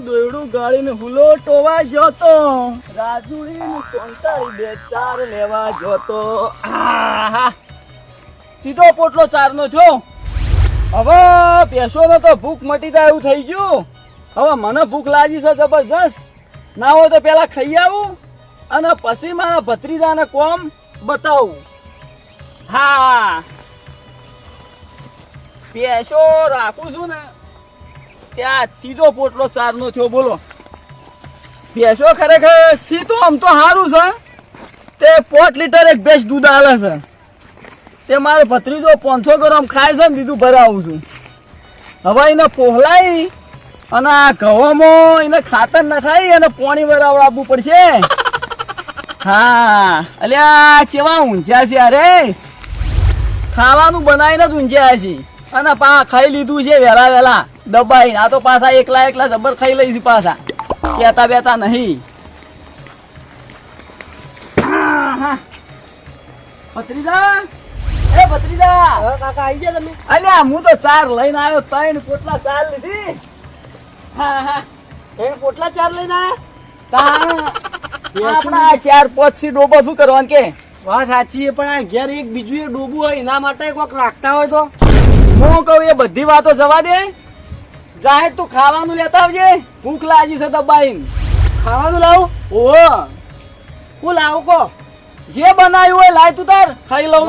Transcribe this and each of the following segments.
દોયડું ગાળીને હુલો ટોવા જતો રાજુડી ને સોંતાળી બે ચાર લેવા જતો સીધો પોટલો ચારનો જો. હવે પેશોનો તો ભૂખ મટી જાય એવું થઈ ગયું. હવે મને ભૂખ લાગી છે જબરજસ્ત. ના હોય તો પેલા ખાઈ આવું અને પછી મારા ભત્રીજાને કોમ બતાવું. હા. પેશો રાખું છું ને. ત્યાં ત્રીજો પોટલો ચારનો થયો, બોલો. ભેંસો ખરેખર સીધું આમ તો સારું છે તે પોટ લીટર એક ભેંસ દૂધ આવે છે. તે મારો ભત્રીજો પાંચસો ગ્રામ ખાય છે ને બીજું ભરાવું છું. હવે એને પોહલાઈ અને આ ઘઉંમાં એને ખાતર નખાઈ અને પાણી વરાવડ આપવું પડશે. હા અલ્યા કેવા ઊંઝ્યા છે અરે ખાવાનું બનાવીને જ ઊંઝ્યા છે અને પા, ખાઈ લીધું છે વહેલા વહેલા દબાઈ આ તો પાછા એકલા એકલા જબર ખાઈ લઈ છે પાછા. કેતા બેતા નહીં. ભત્રીજા? એ ભત્રીજા! કાકા આવી ગયા તમે? અલ્યા હું તો ચાર લઈને આવ્યો ત્રણ પોટલા ચાર લીધી. હા હા એ પોટલા ચાર લઈને આપણા ચાર પાંચ ડોબો શું કરવાનું કે? વાત સાચી પણ આ ઘેર એક બીજું એક ડોબું હોય એના માટે કોઈક રાખતા હોય તો. હું કહું એ બધી વાતો જવા દે. જાહેર તું ખાવાનું લેતા આવજે. ભૂખ લાગી છે દબાઈને. ખાવાનું લાવું? ઓહો. હું લાવું કો? જે બનાવ્યું હોય લાય તું તાર. ખાઈ લઉં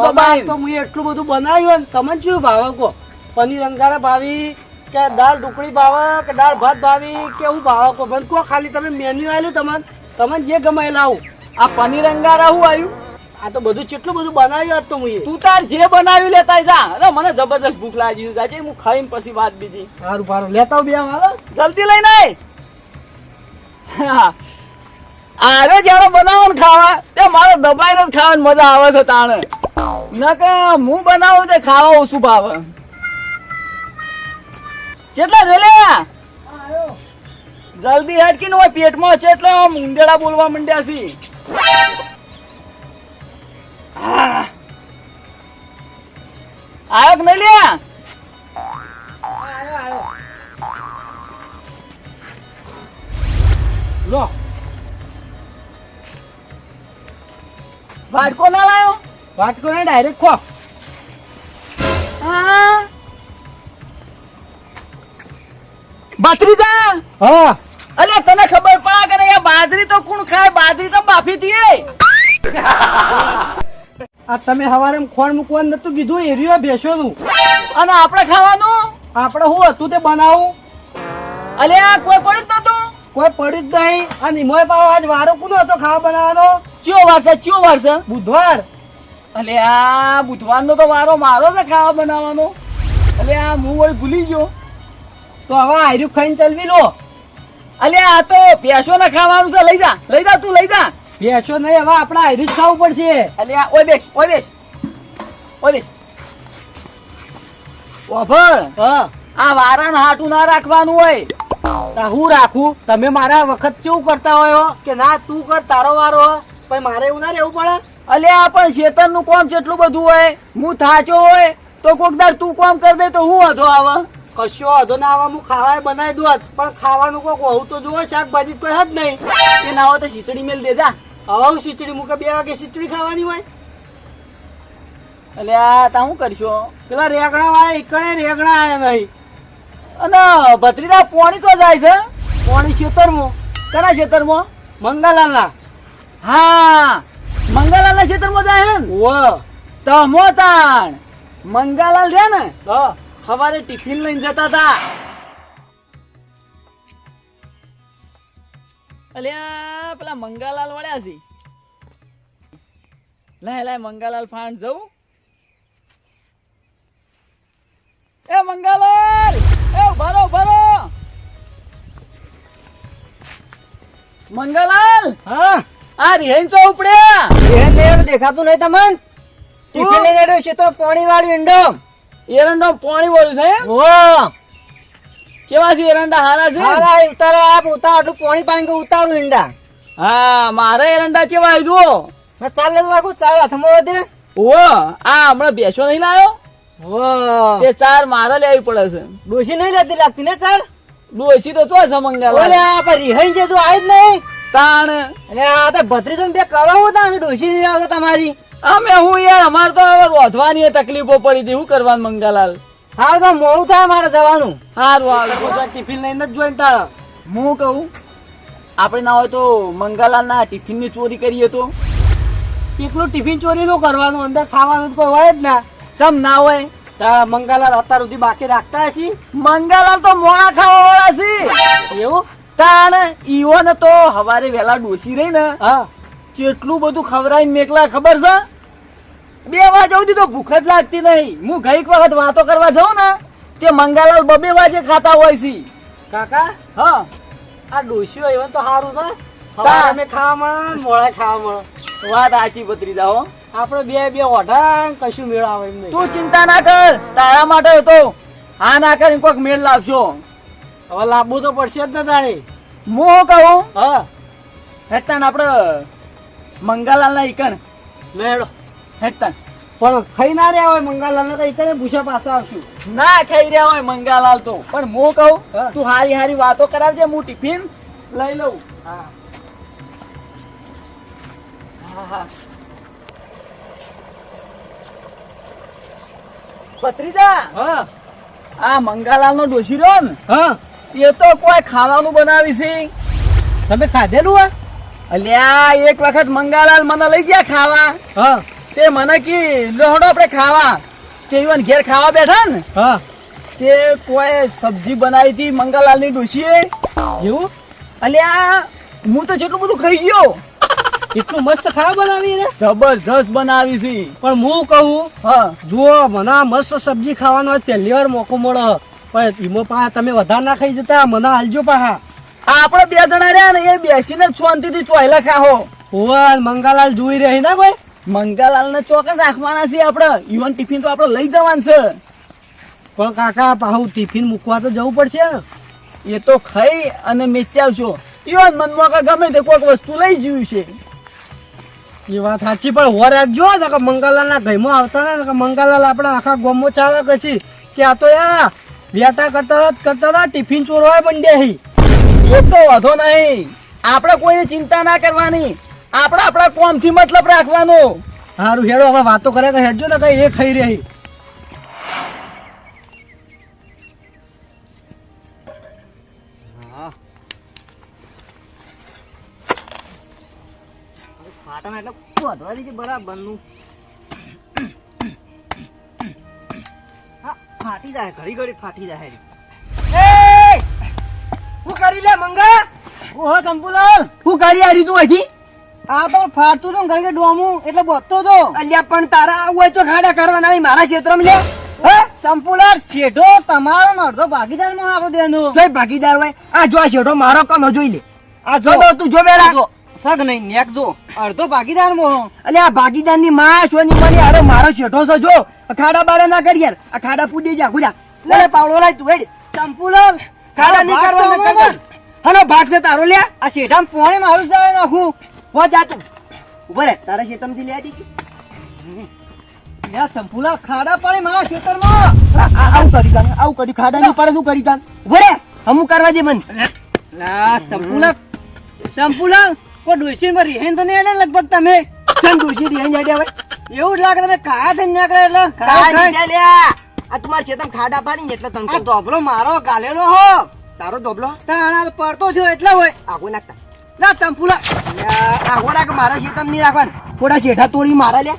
તો હું એટલું બધું બનાવ્યું ને તમને શું ભાવે કો પનીર અંગારા ભાવી કે દાળ ઢુકડી ભાવે કે દાળ ભાત ભાવી કે હું ભાવે કો મને કહો ખાલી તમે મેન્યુ આવ્યું તમને તમને જે ગમે લાવું. આ પનીર અંગારા હું આવ્યું આ તો બધું કેટલું બધું બનાવ્યું હતું હું તું તાર જે બનાવ્યું લેતા જા. અરે મને જબરદસ્ત ભૂખ લાગી છે જાજે હું ખાઈને પછી વાત બીજી. સારું સારું. લેતા બે મારો જલ્દી લઈને આય. અરે જ્યારે બનાવો ને ખાવા તે મારો દબાઈને જ ખાવાની મજા આવે છે તાણે. નકે હું બનાવું તે ખાવા ઓછું ભાવે. કેટલા રેલે? જલ્દી હેટકી ને હોય પેટમાં છે એટલે આમ ઉંદેડા બોલવા માંડ્યા છે. આયો કે નહીં લ્યા? લો. વાટકો ના લાયો? વાટકો ને ડાયરેક્ટ ખો. હા. બાજરી હા. અલે તને ખબર પડા કે આ બાજરી તો કોણ ખાય? બાજરી તો બાફી દીએ આ તમે હવારે ખોણ મૂકવાનું નતું કીધું એરિયો ભેસો તું અને આપણે ખાવાનું? આપણે શું હતું તે બનાવું? અલે આ કોઈ પડ્યું જ નતું? કોઈ પડ્યું જ નહીં. અને નિમોય પાવ આજ વારો કુનો હતો ખાવા બનાવવાનો? ચિયો વાર છે ચિયો વાર છે. બુધવાર. અલે આ બુધવારનો તો વારો મારો છે ખાવા બનાવવાનો. અલે આ હું વળી ભૂલી ગયો. તો હવે આયરું ખાઈને ચલવી લો. અલે આ તો ભેસો ને ખાવાનું છે. લઈ જા લઈ જા તું લઈ જા. બેસો નહીં હવે આપણે આયરું જ ખાવું પડશે. અલે આ ઓય બેસ ઓય બેસ. ઓય બેસ. ઓભળ હા. આ વારાન હાટું ના રાખવાનું હોય. તા હું રાખું? તમે મારા વખત કેવું કરતા હોય કે ના તું કર તારો વારો પણ મારે એવું ના રહેવું પડે. અલે આ પણ શેતરનું કોમ જેટલું બધું હોય. હું થાચો હોય તો કોક દાર તું કોમ કરી દે તો હું હતો આવે? કશો વાંધો ના આવે હું ખાવા બનાવી દઉં પણ ખાવાનું કોક હોવું તો જુઓ શાકભાજી તો કોઈ જ નહીં. એ ના હોય તો ખીચડી મેલ દેજા. હું ખીચડી મૂકે બે વાગે ખીચડી ખાવાની હોય? એટલે આ તા શું કરશો? પેલા રેગણા વાળા એકડે રેગણા આયા નહીં. અને ભત્રીજા પોણી તો જાય છે. પોણી ખેતરમાં કના ખેતરમાં મંગાલાલના હા મંગાલાલના ખેતરમાં જાય ને? ઓ તમો તાણ મંગાલાલ છે ને હવારે ટિફિન લઈને જતા હતા અલ્યા પેલા મંગાલાલ વળ્યા છે. લાય લાય મંગાલાલ ફાંડ જવું એ મંગાલાલ! એ ભરો ભરો મંગાલાલ! હા? આ રિહેન ચો ઉપડ્યા. રિહેન ને એવું દેખાતું નહીં તમને? ટિફિન લઈને છે તો પાણી વાળું ઈંડો. એરંડો પાણી વાળું છે? ઓ કેવા છે એરંડા? હારા છે? હારા ઉતારો આપ ઉતાર આટલું પાણી પાણી ઉતારું ઈંડા હા મારે એરંડા કેવા આવી જુઓ. ચાલ લાગુ ચાલ હાથમાં વધે ઓ આ હમણાં બેસો નહીં લાયો? તે ચાર મારા લેવી પડે છે. ડોશી નહીં લેતી લાગતી ને ચાર? ડોશી તો ચો છે ઓલે મંગાલાલ આ પર રિહાઈ છે તું આઈ જ નહીં. તાણ. એટલે આ તો ભત્રીજો બે કરાવો તાણ ડોસી નહીં આવતો તમારી. અમે હું યાર અમાર તો હવે રોધવાની તકલીફો પડી હતી. શું કરવાનું મંગાલાલ? હાલ તો મોડું થાય મારે જવાનું. હારું હાલ ટિફિન લઈને જ જોઈને તારા. હું કહું? આપણે ના હોય તો મંગાલાલ ના ટિફિનની ચોરી કરીએ તો? એકલું ટિફિન ચોરી નું કરવાનું અંદર ખાવાનું તો કોઈ હોય જ ના. સમ ના હોય? તારા મંગાલાલ અત્યાર સુધી બાકી રાખતા હશી? મંગાલાલ તો મોડા ખાવા વાળા છે. એવું? તાણ ઈવન તો હવારે વેલા ડોસી રહી ને હા. કેટલું બધું ખવડાવીને મેકલા ખબર છે? બે વાગે સુધી તો ભૂખ જ લાગતી નહીં. હું ગઈક વખત વાતો કરવા જાઉં ને તે મંગાલાલ બબે વાગે ખાતા હોય છે. કાકા? હા. આ ડોસીઓ એવા તો સારું ને તમે ખાવા મળે મોડા ખાવા મળે. વાત આચી પતરી જાઓ. આપણે બે બે ઓઢા કશું મેળ આવે એમ નહીં. તું ચિંતા ના કર. તારા માટે તો હા ના કર કોઈક મેળ લાવશો. હવે લાવવું તો પડશે જ ને તારે હું કહું? હા. હેતાન આપણે મંગાલાલ ના ઈકણ. લેડો હેડતાન પણ ખાઈ ના રહ્યા હોય મંગાલાલ ને તો એકને પૂછ્યા પાછા આવશું. ના ખાઈ રહ્યા હોય મંગાલાલ તો. પણ હું કહું તું હારી હારી વાતો કરાવજે હું ટિફિન લઈ લઉં. હા. હા હા. ભત્રીજા હા. આ મંગાલાલ નો ડોસી રહ્યો ને હા. એ તો કોઈ ખાવાનું બનાવી છે. તમે ખાધેલું હે અલ્યા એક વખત મંગાલાલ મને લઈ ગયા ખાવા. હા. તે મને કી લોહડો આપણે ખાવા. તે ઈવન ઘેર ખાવા બેઠા ને હા. તે કોઈ સબ્જી બનાવી હતી મંગાલાલની ડોશીએ. એવું? અલ્યા હું તો જેટલું બધું ખાઈ ગયો. એટલું મસ્ત ખાવા બનાવી ને? જબરજસ્ત બનાવી છે. પણ હું કહું હા. જુઓ મને મસ્ત સબ્જી ખાવાનો પહેલી વાર મોકો મળો પણ એમાં પાછા તમે વધારે ના ખાઈ જતા મને હાલજો પાહા. આપણે બે જણા રહ્યા ને એ બેસીને શાંતિથી ચોયલા ખાહો. ઓવર મંગાલાલ જોઈ રહી ના કોઈ મંગાલાલ ને ચોકન રાખવાના છે આપણે. ઈવન ટિફિન તો આપણે લઈ જવાનું છે. પણ કાકા પાહુ ટિફિન મૂકવા તો જવું પડશે. એ તો ખાઈ અને મેચાવશો ઈવન મનમાં કે ગમે તે કોઈક વસ્તુ લઈ જ્યું છે. એ વાત સાચી પણ હોર રાખજો ને કે મંગાલાલ ના ઘરમાં આવતા ને કે મંગાલાલ આપણા આખા ગોમો ચાલે કશી કે આ તો યા બેટા કરતા કરતા હતા ટિફિન ચોરવાય બંડ્યા હી. એ તો વાંધો નહીં. આપણે કોઈ ચિંતા ના કરવાની. આપણે આપણા કોમથી મતલબ રાખવાનો. હારું હેડો હવે વાતો કરે કે હેડજો ને કઈ એ ખાઈ રહી. ફાટામાં એટલે વધવા દીધી બરાબરનું. હા ફાટી જાય ઘડી ઘડી ફાટી જાય એ! હું કરી લે મંગા ઓહો ચંપુલાલ! હું કરી આ રીતું હજી આ તો ફાટતું તો ઘરે ડોમું એટલે બોતતો તો. અલ્યા પણ તારા આવું હોય તો ખાડા કરવાના મારા ક્ષેત્રમાં લે. હે ચંપુલાલ શેઠો તમારો ને અડધો ભાગીદારમાં આપણો દેનો જોઈ ભાગીદાર હોય આ જો આ શેઠો મારો કનો જોઈ લે. આ જો તો તું જો બેલા સગ નહીં નેક જો. અડધો ભાગીદાર મો અલ્યા આ ભાગીદારની માં છોની મની હારો મારો શેઠો છે જો. ખાડા બાડા ના કરી યાર. આ ખાડા પૂડી જા ગુજા. લે. પાવડો લાય તું હેડ. ચંપુલાલ ખાડા નહીં કરવાના કરતા હનો ભાગ છે તારો લે આ શેઠામ પોણે મારું જાય નાખું. હો જા તું. ઊભો રે તારા શેતમથી લે દી યા સંપુલા ખાડા પડે મારા ખેતરમાં આ- આ- આવું કરી તાન આવું કરી ખાડા ની પડે શું કરી તાન ઊભો રે હમું કરવા દે મન. લા સંપુલા. સંપુલા કો ડોસી માં રીહેન તો નહીં લગભગ તમે? ડોસી રીહેન એવું જ લાગે તમે કાયા થઈને નીકળે એટલે? કાયા લ્યા આ તમારા ખેતમ ખાડા પાડી ને એટલે તને આ ધોબલો મારો ગાલેલો હો. તારો ધોબલો? તાણા પડતો જો એટલે હોય. આગો નાખતા. ના ચંપુલા આગો રાખ મારા ખેતમ નહીં રાખવા થોડા શેઠા તોડી મારા લે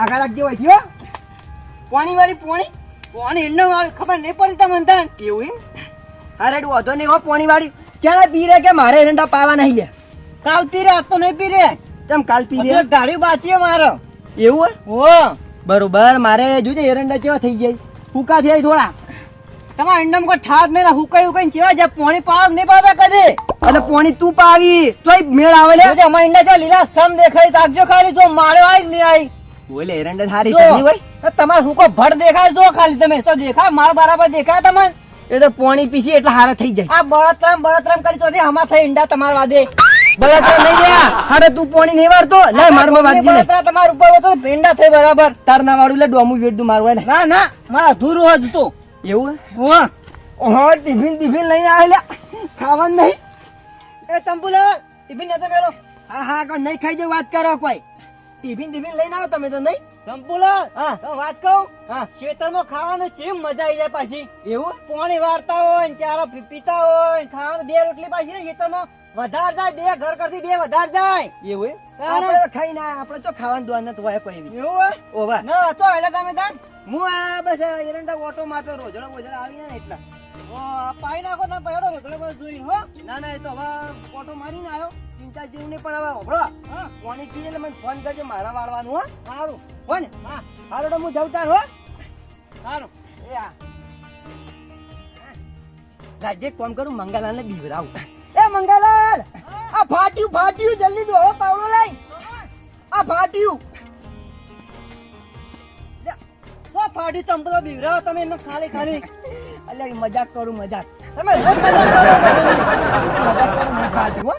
આગળ રાખજે હોય થયો પોણી વાળી પોણી? પોણી એને વાળી ખબર નહીં પડી તમને તાન? એવું એમ અરે વધો નહીં હો પોણી વાળી. ક્યાં પી રે કે મારે એરંડા પાવા નહીં લે કાલ પી રે આજ તો નહીં પી રે કેમ કાલ પી રે ગાડી બાચી મારો. એવું હો? બરોબર મારે જોજે એરંડા કેવા થઈ જાય ફૂકા થઈ થોડા. તમારા અંડમ કોઈ ઠાક નહીં હુકાઈ હુકાઈ ચેવા જાય પોણી પાવ નહીં પાતા કદે. અને પોણી તું પાવી તોય મેળ આવે લે. જોજે અમાર ઈંડા ચા લીલા સમ દેખાય તાકજો ખાલી જો માળો આઈ નહીં આઈ બોલે એરંડા સારી થઈ હોય. તમાર હુકો ભડ દેખાય જો ખાલી તમે. તો દેખાય માર બરાબર દેખાય તમને. એ તો પોણી પીસી એટલે હારા થઈ જાય. આ બળતરામ બળતરામ કરી તો હમા થઈ ઈંડા તમાર વાદે. બળતરા નહીં લ્યા અરે તું પોણી નહીં વારતો લે મારમાં વાદી બળતરા તમાર ઉપર હતો ભેંડા થઈ બરાબર. તાર ના વાળું લે ડોમુ વેડ દું મારવા ના ના મારા ધૂરું હજ તો. એવું હો? ઓહો ટિફિન ટિફિન લઈને આવેલા. ખાવાનું નહીં? એ ચંપુલા ટિફિન નતો મેલો હા હા કોઈ નહીં ખાઈ જાય વાત કરો કોઈ. ટિફિન ટિફિન લઈને આવો તમે તો નહીં? સંપુલા હા. તો વાત કહું? હા. ખેતરમાં ખાવાનું ચેમ મજા આવી જાય પાછી. એવું? પોણી વાળતા હોય ને ચારો પીતા હોય ખાવાનું બે રોટલી પાછી ખેતરમાં. વધાર જાય બે ઘર કરતી બે વધાર જાય. એવું? તારે? આપણે ખાઈ ના આપણે તો ખાવાનું હોય કોઈ એવું. ઓવા ના તો એટલે તમે તાન હું આ બસ એરંડા ઓટો મારતો રોજડા બોજડા આવી ને એટલા. પાઈ નાખો તમે પહેરો રોજડો બસ જોઈ હો. ના ના એ તો હવે ઓટો મારીને આવ્યો. ચિંતા જેવું નહીં પણ હવે હોભળો. હા. પાણી પીને એટલે મને ફોન કરજો મારા વાળવાનું હો. સારું. હો ને? હા. હારો હું જવતા હો. સારું. એ આ. રાજ્ય કોમ કરું મંગાલાલ ને બીવરાવું એ મંગાલાલ! આ ફાટ્યું ફાટ્યું. જલ્દી દોડો પાવડો લઈ. આ ફાટ્યું. ફાટ્યું ચંપલો બીવરાવો તમે એમને ખાલી ખાલી. એટલે મજાક કરું મજાક. તમે રોજ મજાક કરો મજાક કરું. નહીં ફાટ્યું હો.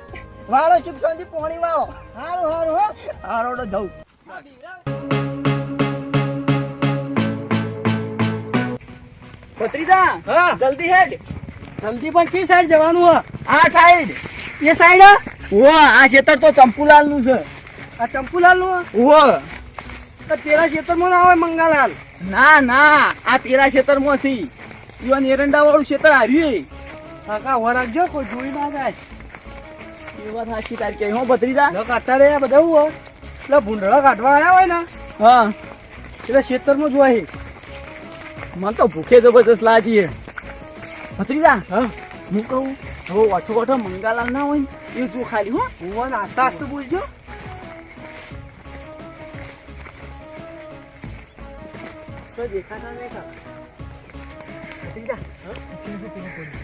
વાળો શુભ શાંતિ પોણી વાળો. હારું હારું હો. હારો જવું ભત્રીજા હા. જલ્દી હેડ. જલ્દી પણ કઈ સાઈડ જવાનું હો? આ સાઈડ. એ સાઈડ ઓ આ ખેતર તો ચંપુલાલનું છે. આ ચંપુલાલનું ઓ પેલા ખેતરમાં આવે હોય મંગાલાલ. ના ના આ પેલા ખેતરમાંથી યુવાન એરંડા વાળું ખેતર હાર્યું કાકા વરાગજો કોઈ જોઈ ના જાય. એ વાત સાચી તારી કે હો ભત્રીજા? લોકો અત્યારે આ બધા હું એટલે ભૂંડળા કાઢવા આવ્યા હોય ને? હા. એટલે ખેતરમાં જોઈ મને તો ભૂખે જબરજસ્ત લાગી હે. ભત્રીજા હા. હું કહું હો ઓઠો ઓઠો મંગાલાલ ના હોય ને એ જો ખાલી હો. હું નાસ્તા આસ્તે બોલજો. તો દેખાતા નહીં કાકા ભત્રીજા ભત્રીજા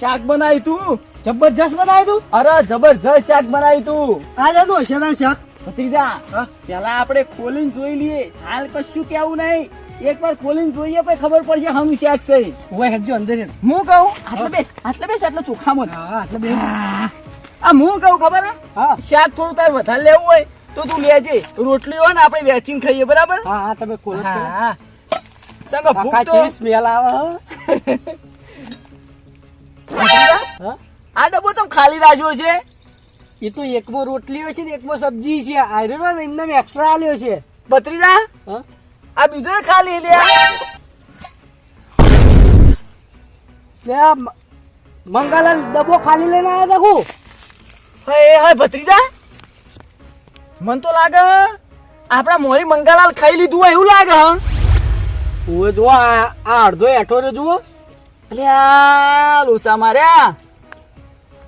શાક બનાવ્યું તું? જબરજસ્ત બનાવ્યું તું? અરે જબરજસ્ત શાક બનાવ્યું તું. આ જતો શેતાન શાક. ભત્રીજા? પેલા આપણે ખોલીને જોઈ લઈએ. હાલ કશું કેવું નહીં. એક વાર ખોલીને જોઈએ પછી ખબર પડશે હમ શાક છે. હોય હેડજો અંદર હું કહું? આટલે બેસ આટલે બેસ આટલે ચોખામાં જ. હા એટલે બે આ હું કહું ખબર હે? શાક થોડું તારે વધારે લેવું હોય તો તું લેજે. રોટલી હોય ને આપણે વેચીને ખાઈએ બરાબર? હા હા તમે ખોલો હા ચંગો ભૂખ તો સ્મેલ આવે આ ડબ્બો તમે ખાલી રાખ્યો છે. એ તો એકમો રોટલી હોય છે ને એકમો સબ્જી છે. આયરન એમને એક્સ્ટ્રા આલ્યો છે. ભત્રીજા હા? આ બીજો ખાલી લે. મંગાલાલ ડબ્બો ખાલી લઈને આવ્યા તા હું હે હે ભત્રીજા. મન તો લાગે આપણા મોરી મંગાલાલ ખાઈ લીધું હોય એવું લાગે હા. ઓય જો આ અડધો એઠો રે જુઓ. અલ્યા લોચા માર્યા.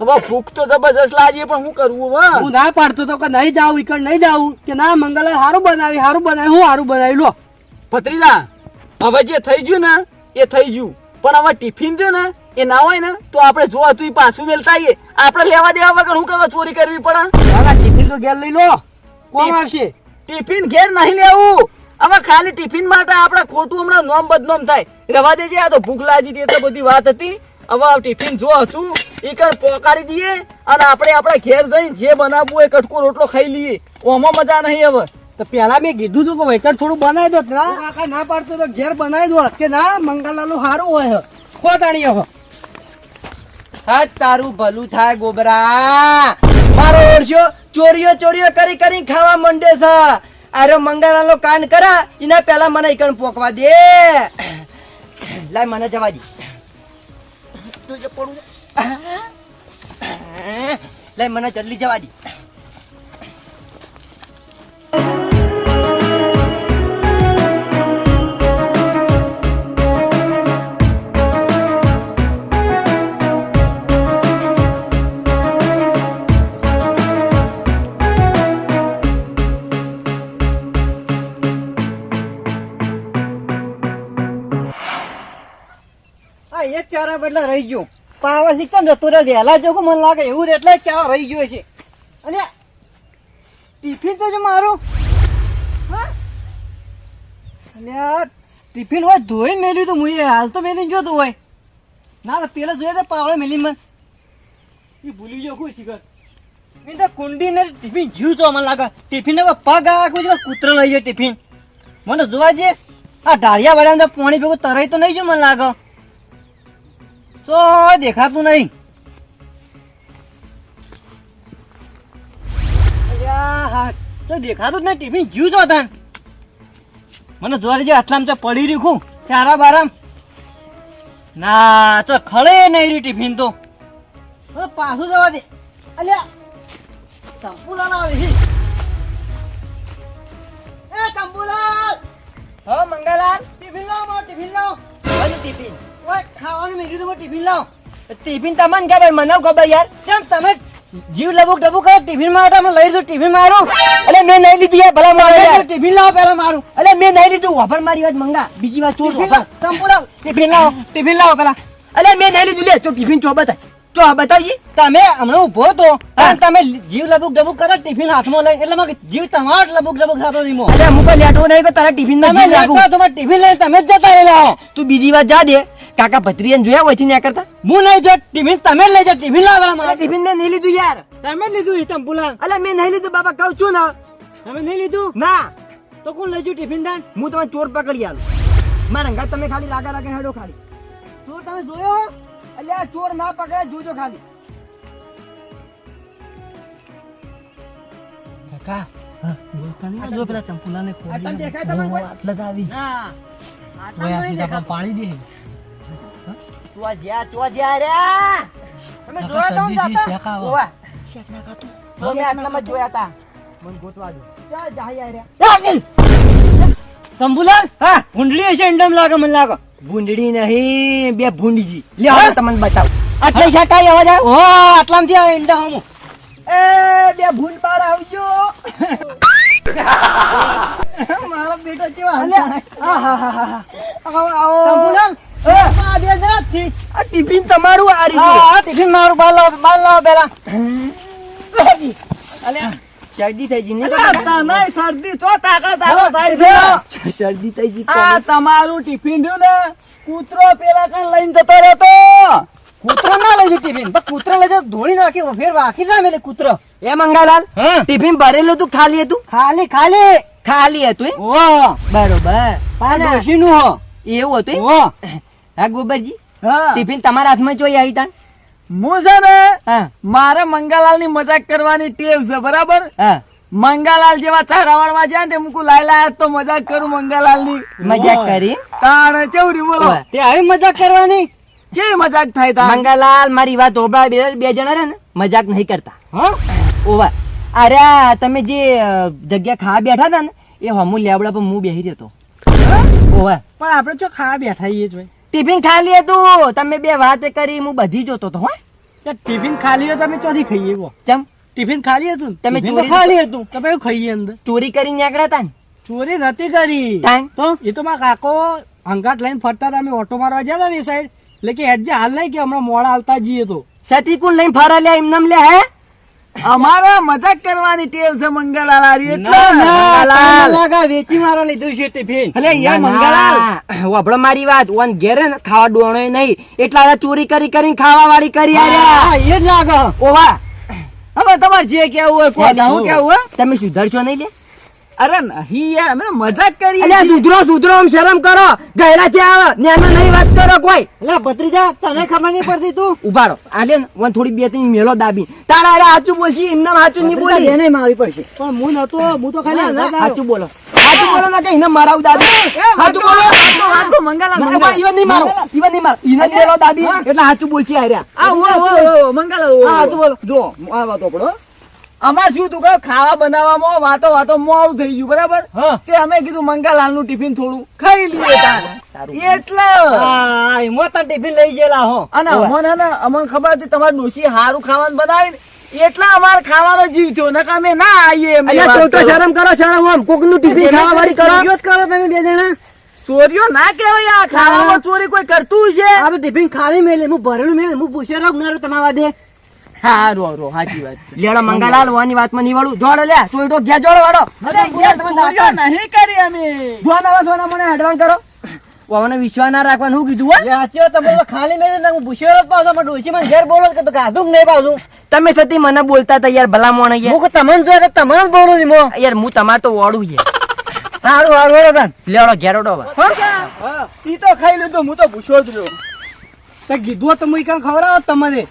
હવે ભૂખ તો જબરજસ્ત લાગી પણ હું કરવું હવે? હું ના પાડતો તો કે નહીં જાઉં ઈકડ નહીં જાઉં કે ના મંગલ હારું બનાવી હારું બનાવી હું હારું બનાવી લો. ભત્રીજા હવે જે થઈ ગયું ને એ થઈ ગયું. પણ હવે ટિફિન જો ને એ ના હોય ને તો આપણે જોવા તું પાછું મેલતા આવીએ આપણે લેવા દેવા વગર હું કરવા ચોરી કરવી પડે? ટિફિન તો ઘેર લઈ લો. કોણ આવશે? ટિફિન ઘેર નહીં લેવું. હવે ખાલી ટિફિન માટે આપણે ખોટું હમણાં નોમ બદનોમ થાય. રવા દેજે આ તો ભૂખ લાગી હતી એટલે બધી વાત હતી. હવે ટિફિન જો હશું એ કર પોકાડી દઈએ અને આપણે આપણા ઘેર જઈને જે બનાવવું એ કટકો રોટલો ખાઈ લઈએ. ઓમાં મજા નહીં હવે તો પેલા મેં કીધું તું કે વેટર થોડું બનાવી દો. ના. કાકા ના પાડતો તો ઘેર બનાવી દો. કે ના મંગલાલ સારું હોય ખોતાણી હવે. હા તારું ભલું થાય ગોબરા. મારો ઓળશો ચોરીઓ ચોરીઓ કરી કરી ખાવા માંડે છે. અરે મંગળાનો કાન કરા એના પેલા મને ઈકણ પોકવા દે. લાય મને જવા દે. તું જે પડું. લાય મને જલ્દી જવા દે. બદલે રહી ગયો. પાવર સિસ્ટમ જતો રહે વહેલા જવું મને લાગે એવું જ એટલે ચા રહી ગયો છે. અને ટિફિન તો છે મારું. હા? ટિફિન હોય ધોઈ મેલ્યું તો. મુએ હાલ તો મેલી જોતું હોય ના, તો પેલા જોઈએ તો પાવડે મેલી મને. એ ભૂલી ગયો કોઈ શિખર એ તો કુંડી ને ટિફિન જીવ છો મને લાગે. ટિફિન પગ આખું છે કૂતરો લઈ જાય ટિફિન. મને જોવા જઈએ આ ઢાળિયા વાળા પાણી ભેગું તરાઈ તો નહીં જો મને લાગે. તો દેખાતું નહીં. તો દેખાતું જ નહીં. ટિફિન જીવ છો તાન મને જોવા જે આટલામાં તો પડી રહ્યું ખું. ચારા બારામ. ના તો ખડે નહીં રી ટિફિન તો. પાછું જવા દે. અલ્યા કંપુલાલ આવે એ હા મંગાલાલ. ટિફિન લાવો ટિફિન લાવ ટિફિન? ઓય ખાવાનું મેળ્યું તો ટિફિન લાવ. ટિફિન તમને ખબર મને ખબર યાર. કેમ તમે? જીવ લબુક ડબુક કરો ટિફિનમાં આવતા લઈ દઉં ટિફિન મારું અલે મેં નહીં લીધું યાર ભલા મારે યાર. ટિફિન લાવ પેલા મારું. અલે મેં નહીં લીધું. વાપર મારી વાત મંગા. બીજી વાત ચોર ટિફિન લાવ ટિફિન લાવ. ટિફિન લાવ પેલા અલે મેં નહીં લીધું. લે તો ટિફિન ચો બતાય. આ બતાવજી તમે હમણાં ઊભો તો. તમે જીવ લબુક ડબુક કરો ટિફિન હાથમાં લઈ. એટલે મારે જીવ તમારો જ લબુક ડબુક થતો ધીમો અલે હું કોઈ લેટો નહીં કે તારા ટિફિન તમે તમારે ટિફિન લઈને તમે જ જતા રહેલા તું બીજી વાત જા દે. કાકા ભત્રીયન જોયા હોય છે ને કરતા? હું નહીં જો ટિફિન તમે લઈ જાઓ ટિફિન લાવવા મારા ટિફિન મેં નહીં લીધું યાર. તમે જ લીધું છે ચંપુલાલ અલે મેં નહીં લીધું બાબા કહું છું ને. તમે નહીં લીધું? ના. તો કોણ લઈ ગયું ટિફિન દાન? હું તમે ચોર પકડી આલું. મારા ઘર તમે ખાલી લાગા લાગે હેડો ખાલી. ચોર તમે જોયો એટલે આ ચોર ના પકડે જોજો ખાલી. કાકા બોલતા જો પેલા ચંપુલાને આ તને દેખાય તમને આટલા જ આવી. ના પાણી દે. આ જ્યાં તું આ જ્યાં રે તમે જોયા તો ને જાતા? શેક આવે. ઓવા. તો? મેં આટલામાં જોયા તા? મને ગોતવા દો. ક્યાં જાય યાર ચંપુલાલ હા ભૂંડળી હશે એન્ડમ લાગે મને લાગે. ભૂંડળી નહીં બે ભૂંડજી. લે? હવે તમને બતાવ. આટલે શાકાઈ આવા જાય? ઓ આટલામાંથી આવે ઈંડા હમું. એ બે ભૂંડ પાર આવજો. મારા બેટા કેવા અલ્યા, આહાહાહા. આવો આવો. હા. આ ટિફિન તમારું આ રીતે. હા ટિફિન મારું બાલ લાવો બાલ લાવો પેલા શરદી થઈ ગઈ ને? શરદી. ચો તાકડ તાકડ થાય છે શરદી થઈ ગઈ આ તમારું ટિફિન રહ્યું ને કૂતરો પેલા કણ લઈને જતો રહેતો. કૂતરો ના લઈ જાય ટિફિન પણ કૂતરો લઈ જાય ધોળી નાખી ફેર વાખી ના મેલે કૂતરો. એ મંગાલાલ ટિફિન ભરેલું હતું ખાલી હતું? ખાલી ખાલી. ખાલી હતું? ઓ બરોબર. અને હો. એવું હતું હા ગોબરજી? હા. ટિફિન તમારા હાથમાં જોઈ આવી તા હું છે ને હા. મારે મંગાલાલની મજાક કરવાની ટેવ છે બરાબર? હા. મંગાલાલ જેવા ચારા વાળવા જાય ને તે મુકુ લાય લાય તો મજાક કરું મંગાલાલની મજાક કરી? તાણે ચેવરી બોલો? તે આવી મજાક કરવાની? જે મજાક થાય તા મંગાલાલ મારી વાત ઓબળા બે બે જણા રે ને મજાક નહીં કરતા. હા? ઓવા અરે તમે જે જગ્યા ખા બેઠા હતા ને એ હમુ લેબડા પર હું બેહી રહ્યો હતો. ઓવા પણ આપણે જો ખા બેઠા છીએ જ ટિફિન ખાલી હતું. તમે બે વાત કરી હું બધી જોતો હતો હો. ટિફિન ખાલી હોય તમે ચોથી ખાઈએ વો ચમ? ટિફિન ખાલી હતું તમે ચોરી- ખાલી હતું. તમે એવું ખાઈએ અંદર? ચોરી કરીને નીકળ્યા હતા ને? ચોરી નથી કરી. તો? એ તો મારા કાકો હંગાટ લઈને ફરતા હતા. અમે ઓટો મારવા જતા ને એ સાઈડ એટલે કે હેડ જે હાલ નહીં કે હમણાં મોડા હાલતા જઈએ તો. સતી કુલ લઈને ફરા લ્યા એમને લે હે? અમારે મજાક કરવાની ટેવ છે મંગાલાલ એટલે વેચી મારો લીધું છે ટિફિન એટલે યાર મંગાલાલ વાપડો મારી વાત. ઓન ઘેરે ખાવા ડોણો નહીં. એટલા ચોરી કરી કરીને ખાવા વાળી કરી આર્યા એ જ લાગો. ઓવા. હવે તમારે જે કેવું હોય કોઈ હું કેવું હોય? તમે સુધરશો નહીં લે. અરે નહીં યાર અમે મજાક કરી અલ્યા. સુધરો સુધરો આમ શરમ કરો. ગયેલા ત્યાં આવે ન્યાનો નહીં વાત કરો કોઈ. એટલે ભત્રીજા તને ખબર નહીં પડતી તું? ઉભારો આલે વન થોડી બે ત્રણ મેલો દાબી તારા અરે સાચું બોલશી એમને સાચું નહીં બોલી. એને મારી પડશે. પણ હું નતો હું તો ખાલી સાચું બોલો. સાચું બોલો ના કે એને મારાવ દાદી સાચું બોલો. વાતો, વાતો, મંગાલાલ, ઈવન નહીં મારો. ઈવન નહીં મારો. ઈને મેલો દાબી. એટલે સાચું બોલશી આર્યા આ ઓ, ઓ, મંગાલાલ, હા, તું બોલો. જો આ વાતો પડો અમાર શું તું કહો ખાવા બનાવવામાં વાતો વાતો મોડું થઈ ગયું બરાબર? તે અમે કીધું મંગાલાલનું ટિફિન થોડું ખાઈ લઈએ તાર એટલે. હા એમાં તો ટિફિન લઈ ગયેલા હો. અને અમને ને અમને ખબર હતી તમારે ડોસી સારું ખાવાનું બનાવી એટલા અમારે ખાવાનો જીવ થયો નકા અમે ના આવીએ અહીંયા તો શરમ કરો શરમ આમ કોકનું ટિફિન ખાવા વાળી કરો. જ કરો તમે બે જણા. ચોરીઓ ના કહેવાય આ ખાવામાં ચોરી કોઈ કરતું છે. આ તો ટિફિન ખાલી મેલે હું ભરેલું મેલે હું પૂછે રહું તમારા દે હા રો રો સાચી વાત લેડો મંગાલાલ વાની વાતમાં નહીં વળું જોડો લે ચોરી તો ગયા જોડો વાળો. અરે યાર, ચોરીઓ નહીં કરી અમે. જોના જોના મને હેડવાન કરો. વાવને વિશ્વાસ ના રાખવાનું શું કીધું હો. સાચી તમે તો ખાલી હું પાછો ડોશી મને ઘેર બોલો કે તો ગાધું નહીં પાછું? તમે થતી મને બોલતા હતા યાર ભલા મોણ યાર. હું તમને જોયા તો તમને જ બોલું મો. યાર હું તમાર તો વાળું છે. સારું સારું હેડો તાન લેડો ઘેરોડો ઈ તો ખાઈ લીધું હું તો પૂછ્યો જ રહ્યો. તે કીધું તમે કઈ ખવડાવો તમને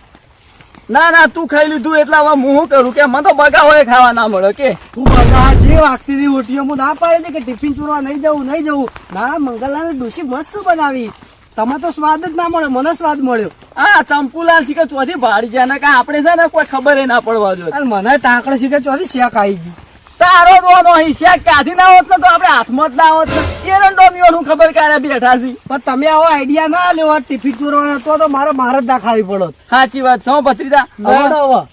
ના ના તું ખાઈ લીધું એટલે હવે હું શું કરું? કે મને તો બગા હોય ખાવા ના મળે કે? તું બગા જે વાગતી હતી ઓટીઓ હું ના પાડી કે ટિફિન ચોરવા નહીં જવું નહીં જવું. ના મંગલલાલ ડોશી મસ્ત બનાવી. તમે તો સ્વાદ જ ના મળ્યો મને સ્વાદ મળ્યો. આ ચંપુલાલ શીખે ચોથી ભાડી જાય ને કાં આપણે છે ને કોઈ ખબર ના પડવા જોઈએ. અને મને છે શીખે ચોથી શેક આવી ગઈ તારો દોનો અહીં શેક ક્યાંથી ના હોત ને તો આપણે હાથમાં જ ના હોત ને. એરંડો ખબર કાઢે બેઠા છી. પણ તમે આવો આઈડિયા ના લેવા ટિફિન ચોરવાનો તો તો મારે મારે જ દાખાવી પડત. સાચી વાત સૌ ભત્રીજા.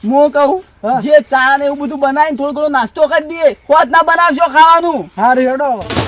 હું કહું જે ચા ને એવું બધું બનાવીને થોડો ઘણો નાસ્તો કરી દઈએ હોત ના બનાવશો ખાવાનું. હા હવે.